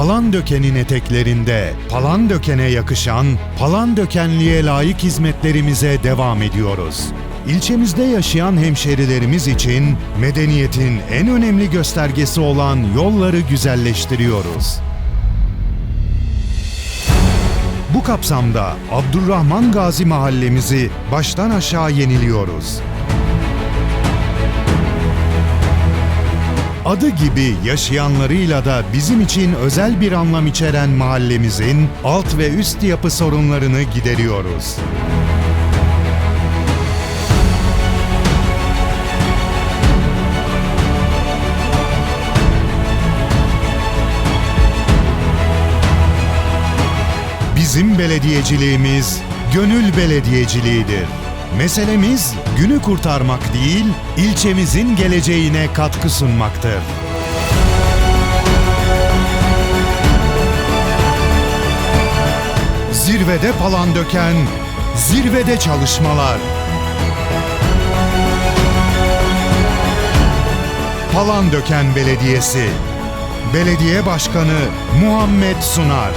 Palandöken'in eteklerinde Palandöken'e yakışan, Palandökenliğe layık hizmetlerimize devam ediyoruz. İlçemizde yaşayan hemşerilerimiz için medeniyetin en önemli göstergesi olan yolları güzelleştiriyoruz. Bu kapsamda Abdurrahman Gazi mahallemizi baştan aşağı yeniliyoruz. Adı gibi yaşayanlarıyla da bizim için özel bir anlam içeren mahallemizin alt ve üst yapı sorunlarını gideriyoruz. Bizim belediyeciliğimiz gönül belediyeciliğidir. Meselemiz günü kurtarmak değil, ilçemizin geleceğine katkı sunmaktır. Zirvede Palandöken, zirvede çalışmalar. Palandöken Belediyesi Belediye Başkanı Muhammed Sunar